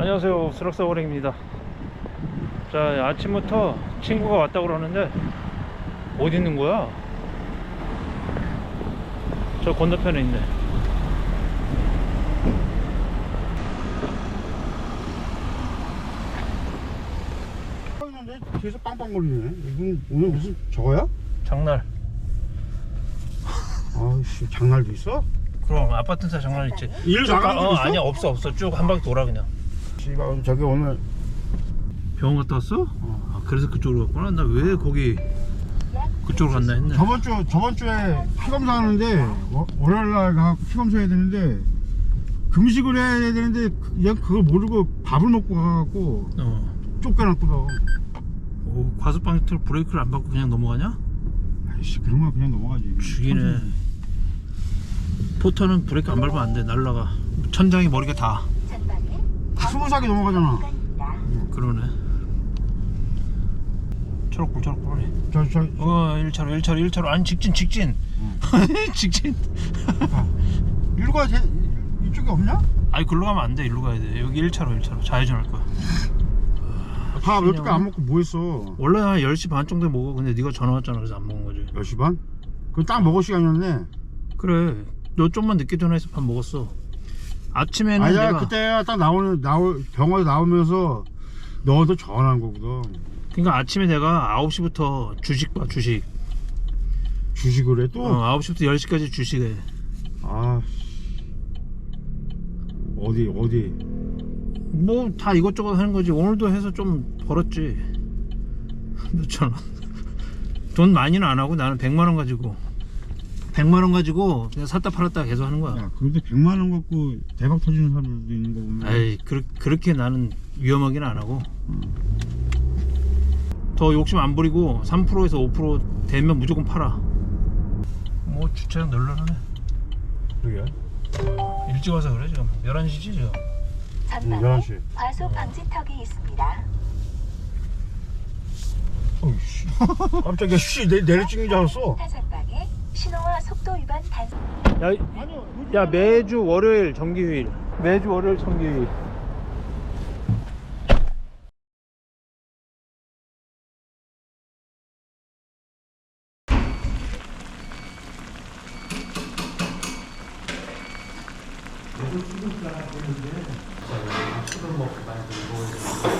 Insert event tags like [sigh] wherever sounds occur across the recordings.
안녕하세요 수락사고랭입니다 자 아침부터 친구가 왔다고 그러는데 어디 있는 거야? 저 건너편에 있네 있는데 뒤에서 빵빵 거리네. 이건 오늘 무슨 저거야? 장날 [laughs] 아이씨 장날도 있어? 그럼 아파트사 장날 있지 일 쭉 나가는 가- 거 어, 있어? 아니야 없어 없어 쭉 한 바퀴 돌아 그냥 씨발 저기 오늘 병원 갔다 왔어? 아, 그래서 그쪽으로 갔구나 나 왜 거기 그쪽으로 갔나 했네 저번 주 저번 주에 피 검사 하는데 워- 월요일 날 가서 피 검사해야 되는데 금식을 해야 되는데 그냥 그걸 모르고 밥을 먹고 가갖고 어. 쫓겨났거든. 오, 과속방지턱 브레이크를 안 밟고 그냥 넘어가냐? 아이씨 그런 거 그냥 넘어가지. 죽이네 포터는 브레이크 안 밟으면 안 돼 날라가 천장이 머리가 다 스무사게 넘어가잖아. 그러네. 초록불 초록불. 저저 어 1차로 1차로 1차로. 아니 직진 직진. [laughs] 직진. 이리로 가야 돼. 이쪽에 없냐? 아니 글로 가면 안 돼. 일로 가야 돼. 여기 1차로 1차로. 좌회전 할 거야. 밥 여태까지 안 먹고 뭐 했어? 원래 한 10시 반 정도에 먹어. 근데 네가 전화 왔잖아. 그래서 안 먹은 거지. 10시 반? 그럼 딱 먹을 시간이었네. 그래. 너 좀만 늦게 전화해서 밥 먹었어 아침에는 아니야 내가 그때 딱 나오는 나올 병원에 나오면서 너도 전화한 거거든. 그러니까 아침에 내가 9시부터 주식 봐 주식. 주식을 해 또. 어, 9시부터 10시까지 주식해. 아 어디 어디? 뭐 다 이것저것 하는 거지. 오늘도 해서 좀 벌었지. [laughs] 몇천 원돈 많이는 안 하고 나는 100만 원 가지고 100만 원 가지고 그냥 샀다 팔았다 계속 하는 거야. 야 그런데 100만 원 갖고 대박 터지는 사람들도 있는 거 보면 에이 그, 그렇게 나는 위험하게는 안 하고. 더 욕심 안 부리고 3%에서 5% 되면 무조건 팔아. 뭐 주차장 널널하네. 그게 일찍 와서 그래 지금. 11시지 지금. 응, 전방에 11시. 과속 방지턱이 있습니다. 어이씨. [laughs] 깜짝이야. 씨 내, 내려 찍는 줄 알았어. 타전방에 신호와 속도 위반 단속 야, 야 매주 월요일 정기휴일. 매주 월요일 정기휴일. 어, 뭐 많이 들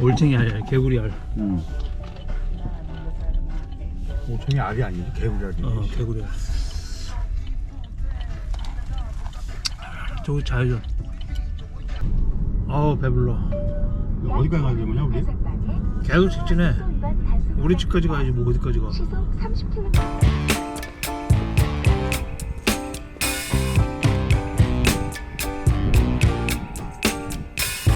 올챙이 알이야 개구리 알. 응 오청이 알이 아니지? 개구리 알이. 어, 개구리 알. 저기 좌회전 아우 배불러. 어디까지 가야 되냐 우리? 계속 직진해. 우리 집까지 가야지 뭐 어디까지 가. 시속 30km